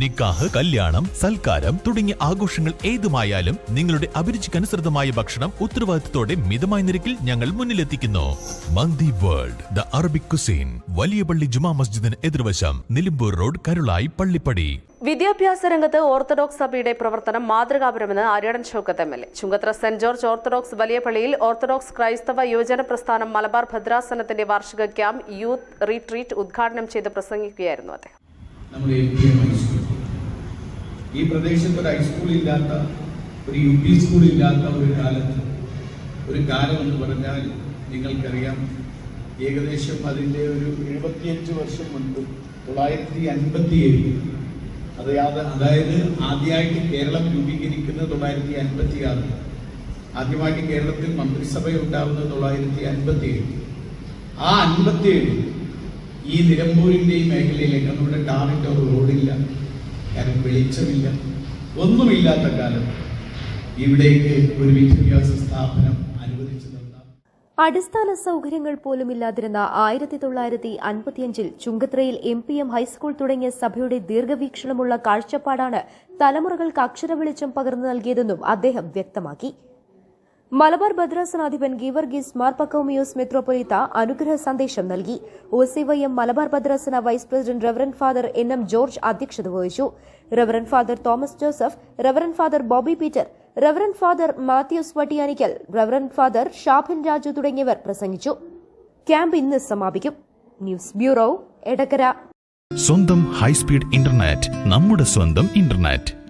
നിക്കാഹ് കല്യാണം സൽക്കാരം തുടങ്ങിയ ആഘോഷങ്ങൾ ഏതുമായാലും നിങ്ങളുടെ അഭിരുചിക്കനുസൃതമായ ഭക്ഷണം ഉത്തരവാദിത്തത്തോടെ മിതമായ നിരക്കിൽ ഞങ്ങൾ മുന്നിലെത്തിക്കുന്നു. Mandi world the Arabic cuisine വലിയ പള്ളി ജുമാ മസ്ജിദിന് എതിർവശം നിലമ്പൂർ റോഡ് കരുളായി പള്ളിപ്പടി. വിദ്യാഭ്യാസ രംഗത്ത് ഓർത്തഡോക്സ് സഭയുടെ പ്രവർത്തനം മാതൃകാപരമെന്ന് Aryadan Shoukath M L A. Chungathara saint George Orthodox വലിയ പള്ളിയിൽ ഓർത്തഡോക്സ് ക്രൈസ്തവ യുവജന പ്രസ്ഥാനം മലബാർ ഭദ്രാസനത്തിന്റെ വാർഷിക ക്യാമ്പ് യൂത്ത് റീട്രീറ്റ് ഉദ്ഘാടനം ചെയ്ത് പ്രസംഗിക്കുകയായിരുന്നു അദ്ദേഹം നമ്മുടെ എൽ പി എം ഹൈസ്കൂൾ ഈ പ്രദേശത്ത് ഒരു ഹൈസ്കൂൾ ഇല്ലാത്ത ഒരു യു പി സ്കൂൾ ഇല്ലാത്ത ഒരു കാലത്ത് ഒരു കാലം എന്ന് പറഞ്ഞാൽ നിങ്ങൾക്കറിയാം ഏകദേശം അതിന്റെ ഒരു എഴുപത്തിയഞ്ച് വർഷം മുൻപ് തൊള്ളായിരത്തി അൻപത്തി ഏഴ് അതായത് അതായത് ആദ്യമായിട്ട് കേരളം രൂപീകരിക്കുന്നത് തൊള്ളായിരത്തി അൻപത്തി ആറ് ആദ്യമായിട്ട് കേരളത്തിൽ മന്ത്രിസഭ ഉണ്ടാവുന്നത് തൊള്ളായിരത്തി അൻപത്തി ഏഴ് ആ അൻപത്തി ഏഴ് ഈ നിലമ്പൂരിന്റെ ഈ മേഖലയിലേക്ക് നമ്മുടെ ടാറിന്റെ റോഡില്ല. കാരണം വെളിച്ചമില്ല. ഒന്നുമില്ലാത്ത കാലം. ഇവിടേക്ക് ഒരു വിദ്യാഭ്യാസ സ്ഥാപനം അടിസ്ഥാന സൗകര്യങ്ങൾ പോലുമില്ലാതിരുന്ന ആയിരത്തി തൊള്ളായിരത്തി അൻപത്തിയഞ്ചിൽ ചുങ്കത്രയിൽ M P M high school തുടങ്ങിയ സഭയുടെ ദീർഘവീക്ഷണമുള്ള കാഴ്ചപ്പാടാണ് തലമുറകൾക്ക് അക്ഷര വെളിച്ചം പകർന്നു നൽകിയതെന്നും അദ്ദേഹം വ്യക്തമാക്കി. മലബാർ ഭദ്രാസനാധിപൻ ഗീവർഗീസ് മാർപ്പക്കോമിയോസ് മെത്രോപൊലീത്ത അനുഗ്രഹ സന്ദേശം നൽകി. ഒസിവൈഎം മലബാർ ഭദ്രാസന vice president reverend father N M George അധ്യക്ഷത വഹിച്ചു. Reverend father Thomas Joseph reverend father Bobby Peter reverend father Mathews Vattiyanikkal reverend father Shafin Raju തുടങ്ങിയവർ പ്രസംഗിച്ചു. ക്യാമ്പ് ഇന്ന് സമാപിക്കും. News bureau Edakkara. സ്വന്തം ഹൈസ്പീഡ് ഇന്റർനെറ്റ് നമ്മുടെ സ്വന്തം ഇന്റർനെറ്റ്.